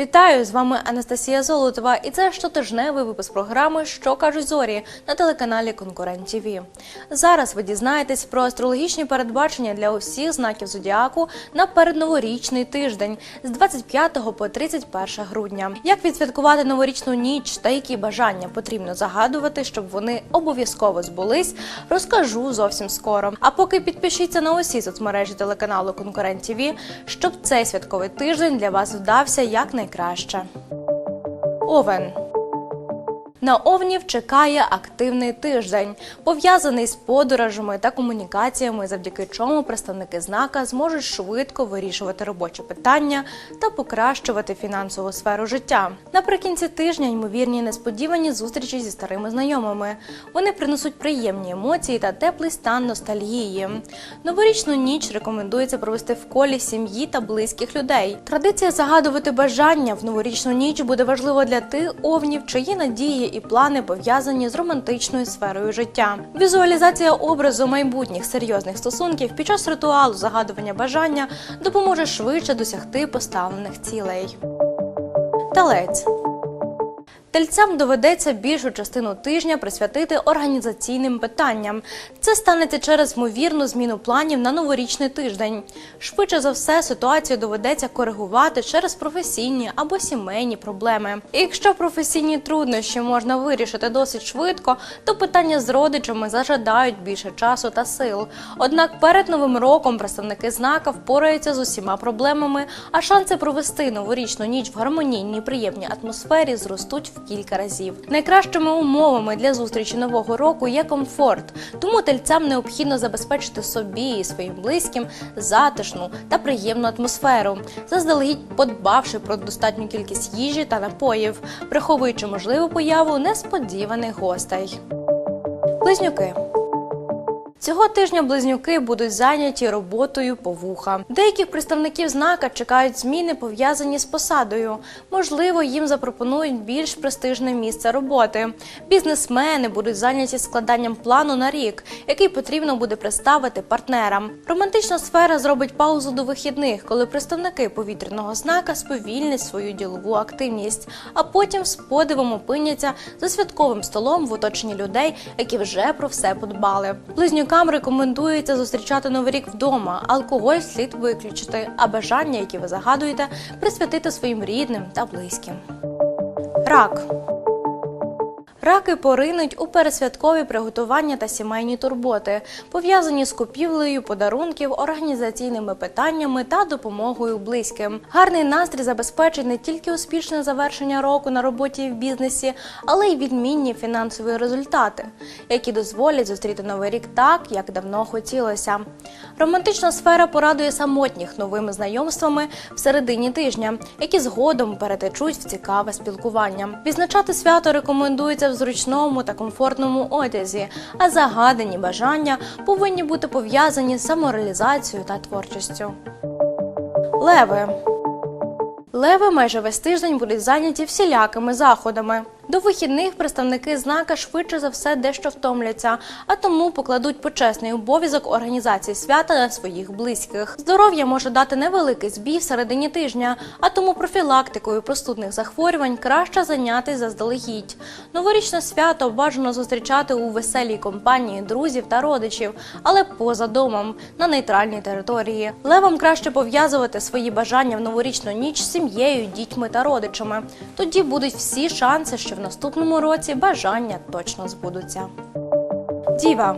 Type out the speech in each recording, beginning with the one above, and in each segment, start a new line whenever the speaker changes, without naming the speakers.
Вітаю з вами Анастасія Золотова, і це щотижневий випуск програми Що кажуть зорі на телеканалі Конкурент ТВ. Зараз ви дізнаєтесь про астрологічні передбачення для усіх знаків зодіаку на передноворічний тиждень з 25 по 31 грудня. Як відсвяткувати новорічну ніч та які бажання потрібно загадувати, щоб вони обов'язково збулись, розкажу зовсім скоро. А поки підпишіться на усі соцмережі телеканалу Конкурент ТВ, щоб цей святковий тиждень для вас вдався якнайкраще. Овен. На овнів чекає активний тиждень, пов'язаний з подорожами та комунікаціями, завдяки чому представники знака зможуть швидко вирішувати робочі питання та покращувати фінансову сферу життя. Наприкінці тижня ймовірні несподівані зустрічі зі старими знайомими. Вони принесуть приємні емоції та теплий стан ностальгії. Новорічну ніч рекомендується провести в колі сім'ї та близьких людей. Традиція загадувати бажання в новорічну ніч буде важлива для тих овнів, чиї надії і плани пов'язані з романтичною сферою життя. Візуалізація образу майбутніх серйозних стосунків під час ритуалу загадування бажання допоможе швидше досягти поставлених цілей. Телець Тельцям доведеться більшу частину тижня присвятити організаційним питанням. Це станеться через ймовірну зміну планів на новорічний тиждень. Швидше за все, ситуацію доведеться коригувати через професійні або сімейні проблеми. І якщо професійні труднощі можна вирішити досить швидко, то питання з родичами зажадають більше часу та сил. Однак перед новим роком представники знака впораються з усіма проблемами, а шанси провести новорічну ніч в гармонійній приємній атмосфері зростуть в кілька разів. Найкращими умовами для зустрічі нового року є комфорт, тому тельцям необхідно забезпечити собі і своїм близьким затишну та приємну атмосферу, заздалегідь подбавши про достатню кількість їжі та напоїв, приховуючи можливу появу несподіваних гостей. Близнюки. Цього тижня близнюки будуть зайняті роботою по вуха. Деяких представників знака чекають зміни пов'язані з посадою. Можливо, їм запропонують більш престижне місце роботи. Бізнесмени будуть зайняті складанням плану на рік, який потрібно буде представити партнерам. Романтична сфера зробить паузу до вихідних, коли представники повітряного знака сповільнять свою ділову активність, а потім з подивом опиняться за святковим столом в оточенні людей, які вже про все подбали. Близнюкам рекомендується зустрічати новий рік вдома. Алкоголь слід виключити, а бажання, які ви загадуєте, присвятити своїм рідним та близьким. Рак. Раки поринуть у пересвяткові приготування та сімейні турботи, пов'язані з купівлею подарунків, організаційними питаннями та допомогою близьким. Гарний настрій забезпечить не тільки успішне завершення року на роботі і в бізнесі, але й відмінні фінансові результати, які дозволять зустріти новий рік так, як давно хотілося. Романтична сфера порадує самотніх новими знайомствами в середині тижня, які згодом перетечуть в цікаве спілкування. Відзначати свято рекомендується в зручному та комфортному одязі, а загадані бажання повинні бути пов'язані з самореалізацією та творчістю. Леви Леви майже весь тиждень будуть зайняті всілякими заходами. До вихідних представники знака швидше за все дещо втомляться, а тому покладуть почесний обов'язок організації свята на своїх близьких. Здоров'я може дати невеликий збій в середині тижня, а тому профілактикою простудних захворювань краще зайнятися заздалегідь. Новорічне свято бажано зустрічати у веселій компанії друзів та родичів, але поза домом на нейтральній території. Левам краще пов'язувати свої бажання в новорічну ніч з сім'єю, дітьми та родичами. Тоді будуть всі шанси, що в наступному році бажання точно збудуться. Діва.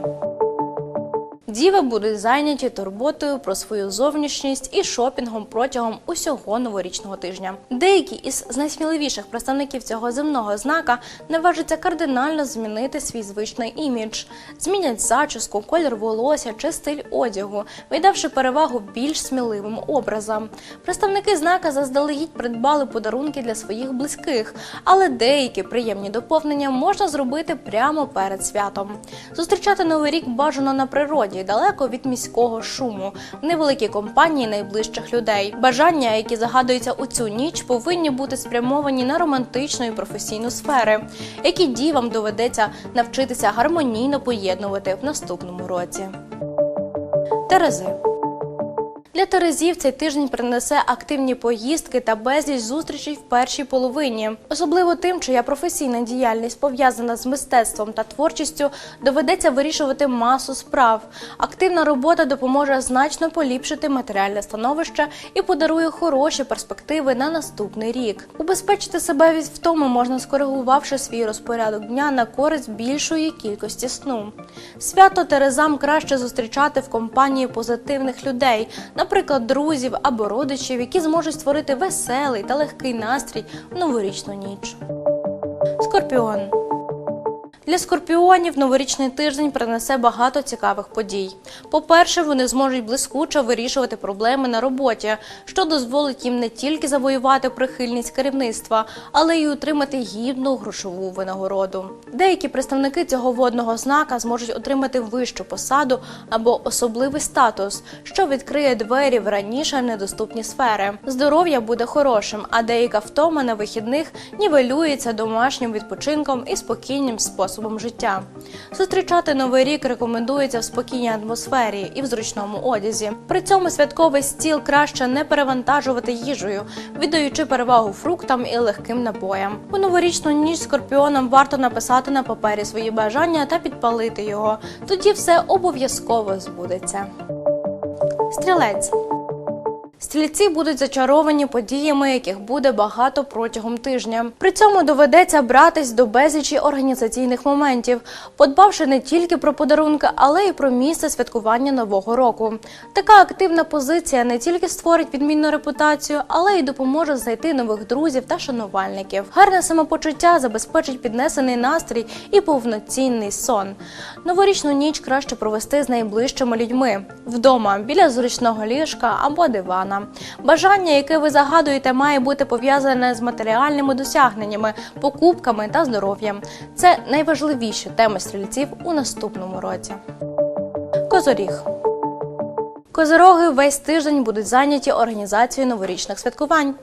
Діви будуть зайняті турботою про свою зовнішність і шопінгом протягом усього новорічного тижня. Деякі із найсміливіших представників цього земного знака наважаться кардинально змінити свій звичний імідж, змінять зачіску, колір волосся чи стиль одягу, віддавши перевагу більш сміливим образам. Представники знака заздалегідь придбали подарунки для своїх близьких, але деякі приємні доповнення можна зробити прямо перед святом. Зустрічати новий рік бажано на природі, далеко від міського шуму, в невеликій компанії найближчих людей. Бажання, які загадуються у цю ніч, повинні бути спрямовані на романтичну і професійну сфери, які дівам доведеться навчитися гармонійно поєднувати в наступному році. Терези. Для Терезів цей тиждень принесе активні поїздки та безліч зустрічей в першій половині. Особливо тим, чия професійна діяльність пов'язана з мистецтвом та творчістю, доведеться вирішувати масу справ. Активна робота допоможе значно поліпшити матеріальне становище і подарує хороші перспективи на наступний рік. Убезпечити себе від втоми можна скоригувавши свій розпорядок дня на користь більшої кількості сну. Свято Терезам краще зустрічати в компанії позитивних людей, наприклад, друзів або родичів, які зможуть створити веселий та легкий настрій в новорічну ніч. Скорпіон. Для скорпіонів новорічний тиждень принесе багато цікавих подій. По-перше, вони зможуть блискуче вирішувати проблеми на роботі, що дозволить їм не тільки завоювати прихильність керівництва, але й отримати гідну грошову винагороду. Деякі представники цього водного знака зможуть отримати вищу посаду або особливий статус, що відкриє двері в раніше недоступні сфери. Здоров'я буде хорошим, а деяка втома на вихідних нівелюється домашнім відпочинком і спокійним способом життя. Зустрічати новий рік рекомендується в спокійній атмосфері і в зручному одязі. При цьому святковий стіл краще не перевантажувати їжею, віддаючи перевагу фруктам і легким напоям. У новорічну ніч скорпіонам варто написати на папері свої бажання та підпалити його. Тоді все обов'язково збудеться. Стрілець. Стрільці будуть зачаровані подіями, яких буде багато протягом тижня. При цьому доведеться братись до безлічі організаційних моментів, подбавши не тільки про подарунки, але й про місце святкування нового року. Така активна позиція не тільки створить відмінну репутацію, але й допоможе знайти нових друзів та шанувальників. Гарне самопочуття забезпечить піднесений настрій і повноцінний сон. Новорічну ніч краще провести з найближчими людьми вдома біля зручного ліжка або дивана. Бажання, яке ви загадуєте, має бути пов'язане з матеріальними досягненнями, покупками та здоров'ям. Це найважливіші теми стрільців у наступному році. Козоріг. Козороги весь тиждень будуть зайняті організацією новорічних святкувань.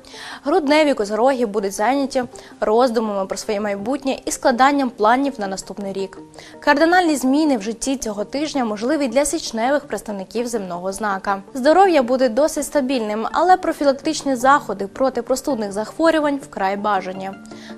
Грудневі козороги будуть зайняті роздумами про своє майбутнє і складанням планів на наступний рік. Кардинальні зміни в житті цього тижня можливі для січневих представників земного знака. Здоров'я буде досить стабільним, але профілактичні заходи проти простудних захворювань вкрай бажані.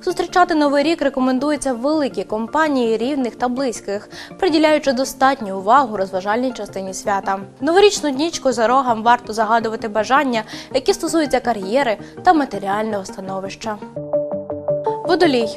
Зустрічати новий рік рекомендується великі компанії рівних та близьких, приділяючи достатню увагу розважальній частині свята. Новорічну ніч рогом варто загадувати бажання, які стосуються кар'єри та матеріального становища. Водолій.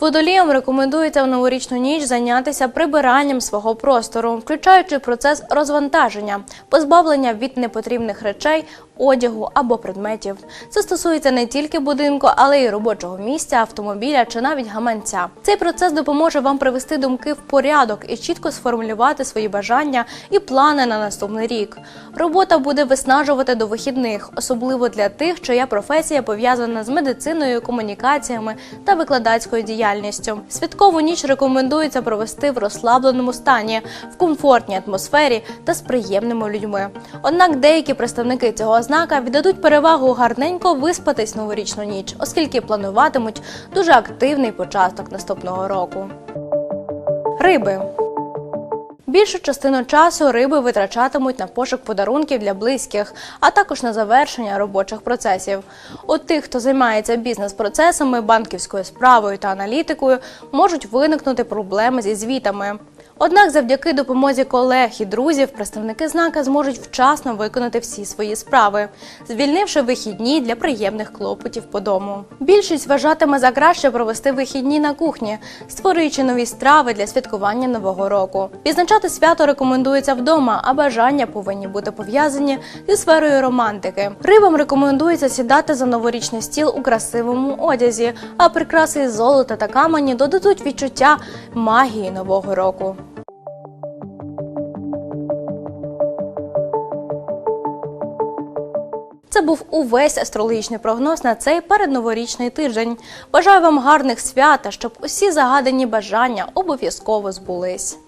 Водоліям рекомендується в новорічну ніч зайнятися прибиранням свого простору, включаючи процес розвантаження, позбавлення від непотрібних речей, одягу або предметів. Це стосується не тільки будинку, але й робочого місця, автомобіля чи навіть гаманця. Цей процес допоможе вам привести думки в порядок і чітко сформулювати свої бажання і плани на наступний рік. Робота буде виснажувати до вихідних, особливо для тих, чия професія пов'язана з медициною, комунікаціями та викладацькою діяльністю. Святкову ніч рекомендується провести в розслабленому стані, в комфортній атмосфері та з приємними людьми. Однак деякі представники цього знака віддадуть перевагу гарненько виспатись новорічну ніч, оскільки плануватимуть дуже активний початок наступного року. Риби. Більшу частину часу риби витрачатимуть на пошук подарунків для близьких, а також на завершення робочих процесів. У тих, хто займається бізнес-процесами, банківською справою та аналітикою, можуть виникнути проблеми зі звітами. Однак, завдяки допомозі колег і друзів, представники знака зможуть вчасно виконати всі свої справи, звільнивши вихідні для приємних клопотів по дому. Більшість вважатиме за краще провести вихідні на кухні, створюючи нові страви для святкування нового року. Відзначати свято рекомендується вдома, а бажання повинні бути пов'язані зі сферою романтики. Рибам рекомендується сідати за новорічний стіл у красивому одязі, а прикраси золота та камені додадуть відчуття магії нового року. Це був увесь астрологічний прогноз на цей передноворічний тиждень. Бажаю вам гарних свят, щоб усі загадані бажання обов'язково збулись.